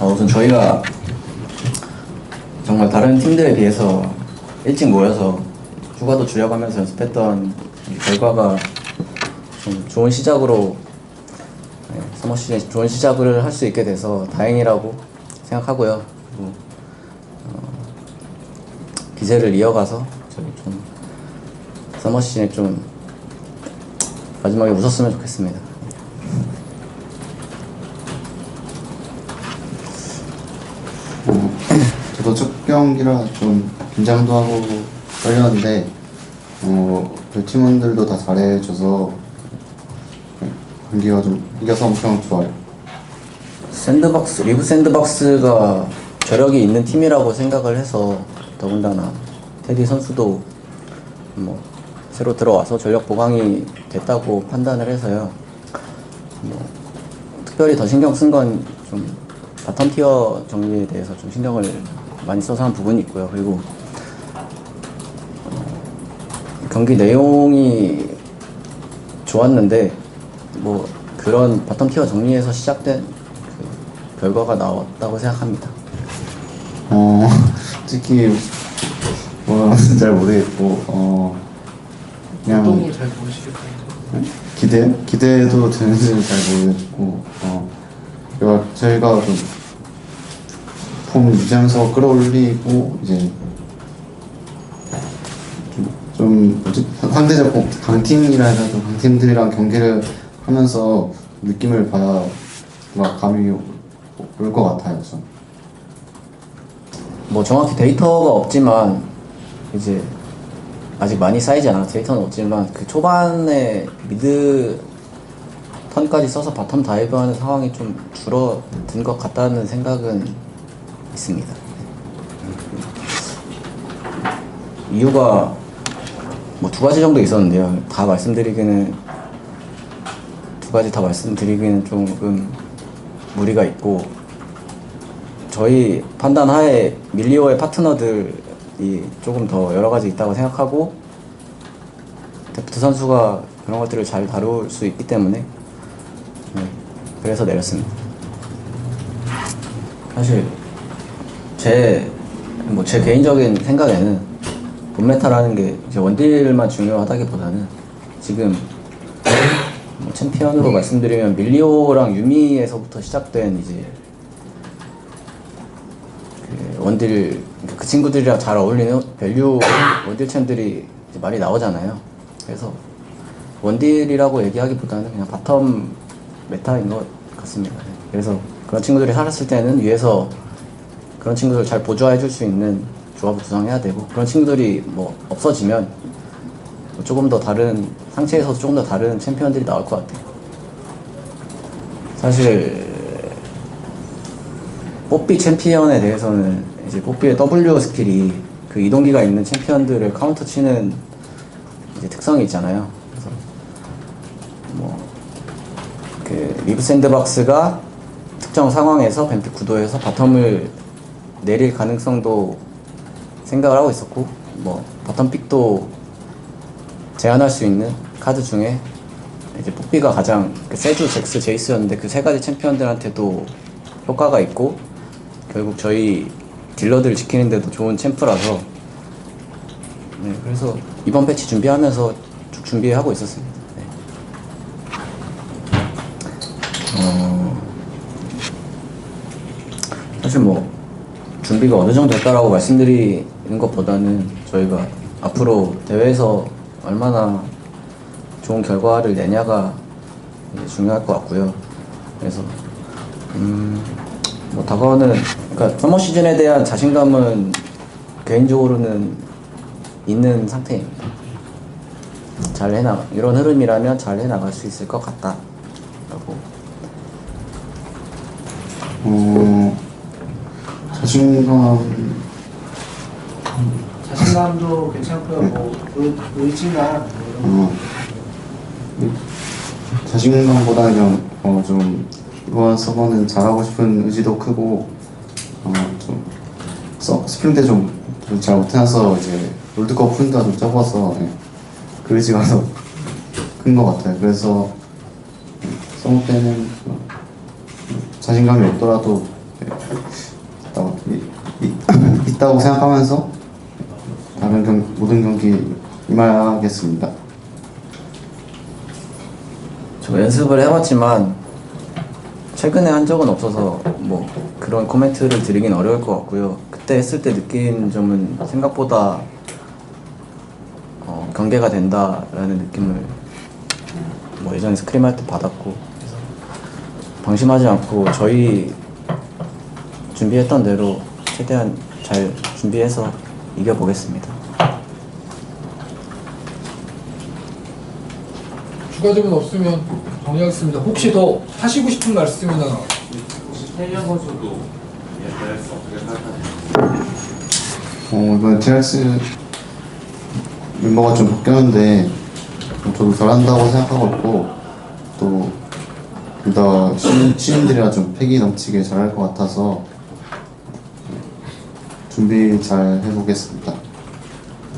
어, 우선 저희가 정말 다른 팀들에 비해서 일찍 모여서 휴가도 줄여가면서 연습했던 이 결과가 좀 좋은 시작으로 네, 서머 시즌 좋은 시작을 할 수 있게 돼서 다행이라고 생각하고요. 그리고 어, 기세를 이어가서 저희 좀 서머 시즌에 좀 마지막에 웃었으면 좋겠습니다. 저도 첫 경기라 좀 긴장도 하고 떨렸는데 어, 그 팀원들도 다 잘해줘서 경기가 좀 이겨서 엄청 좋아요. 샌드박스 리브 샌드박스가 저력이 있는 팀이라고 생각을 해서 더군다나 테디 선수도 뭐 새로 들어와서 전력 보강이 됐다고 판단을 해서요. 뭐 특별히 더 신경 쓴 건 좀 바텀 티어 정리에 대해서 좀 신경을 많이 써서 한 부분이 있고요. 그리고 어, 경기 내용이 좋았는데 뭐 그런 바텀 티어 정리에서 시작된 그 결과가 나왔다고 생각합니다. 어, 특히 뭐라는지 잘 모르겠고 어, 그냥 걸 잘? 기대 기대도 되는지는 잘 모르겠고 어, 저희가 좀 폼 유지하면서 끌어올리고 이제 좀, 좀 뭐지 상대적 공- 강팀이라 해도 강팀들이랑 경기를 하면서 느낌을 받아 막 감이 올 것 같아요. 전. 뭐 정확히 데이터가 없지만 이제 아직 많이 쌓이지 않아 데이터는 없지만 그 초반에 미드 턴까지 써서 바텀 다이브하는 상황이 좀 줄어든 것 같다는 생각은 있습니다. 이유가 뭐 두 가지 정도 있었는데요. 다 말씀드리기는 두 가지 다 말씀드리기는 조금 무리가 있고 저희 판단 하에 밀리오의 파트너들이 조금 더 여러 가지 있다고 생각하고 데프트 선수가 그런 것들을 잘 다룰 수 있기 때문에 네, 그래서 내렸습니다. 사실 제 뭐 제 개인적인 생각에는 본메타라는 게 이제 원딜만 중요하다기보다는 지금 뭐 챔피언으로 말씀드리면 밀리오랑 유미에서부터 시작된 이제 그 원딜 그그 친구들이랑 잘 어울리는 밸류 원딜 챔들이 이제 많이 나오잖아요. 그래서 원딜이라고 얘기하기보다는 그냥 바텀 메타인 것 같습니다. 그래서 그런 친구들이 살았을 때는 위에서 그런 친구들 잘 보조해 줄 수 있는 조합을 구성해야 되고 그런 친구들이 뭐 없어지면 뭐 조금 더 다른 상체에서 조금 더 다른 챔피언들이 나올 것 같아요. 사실 뽀삐 챔피언에 대해서는 이제 뽀삐의 W 스킬이 그 이동기가 있는 챔피언들을 카운터 치는 이제 특성이 있잖아요. 그래서 뭐그 리브 샌드박스가 특정 상황에서 뱀픽 구도에서 바텀을 내릴 가능성도 생각을 하고 있었고 뭐 바텀 픽도 제한할 수 있는 카드 중에 이제 뽀삐가 가장 그 세주, 잭스, 제이스였는데 그 세 가지 챔피언들한테도 효과가 있고 결국 저희 딜러들 지키는데도 좋은 챔프라서 네, 그래서 이번 패치 준비하면서 쭉 준비하고 있었습니다. 네. 어, 사실 뭐 준비가 어느 정도 됐다라고 말씀드리는 것보다는 저희가 앞으로 대회에서 얼마나 좋은 결과를 내냐가 중요할 것 같고요. 그래서 음, 뭐 다가오는 그러니까 서머 시즌에 대한 자신감은 개인적으로는 있는 상태입니다. 잘 해나 이런 흐름이라면 잘 해나갈 수 있을 것 같다라고 어, 자신감 자신감도 괜찮고요. 뭐 의- 의지나 뭐 이런 어, 자신감보다 그냥 어, 좀 이번 서버는 잘하고 싶은 의지도 크고 어, 좀 서, 스프링 때좀잘 못해놔서 이제 롤드컵 푼다 좀 적어서 예, 그 의지가 더 큰 것 같아요. 그래서 서버 때는 어, 자신감이 없더라도 예, 있다고 생각하면서 다른 경, 모든 경기 임하겠습니다. 저 연습을 해봤지만 최근에 한 적은 없어서 뭐 그런 코멘트를 드리긴 어려울 것 같고요. 그때 했을 때 느낀 점은 생각보다 어, 경계가 된다라는 느낌을 뭐 예전에 스크림 할 때 받았고 방심하지 않고 저희 준비했던 대로 최대한 잘 준비해서 이겨보겠습니다. 추가 질문 없으면 정리하겠습니다. 혹시 더 하시고 싶은 말씀이나 태현 선수도 어떻게 생각하세요? 어, 이번에 TRX 멤버가 좀 바뀌었는데 저도 잘한다고 생각하고 있고 또 둘다 신인들이라 좀 패기 넘치게 잘할 것 같아서 준비 잘 해보겠습니다.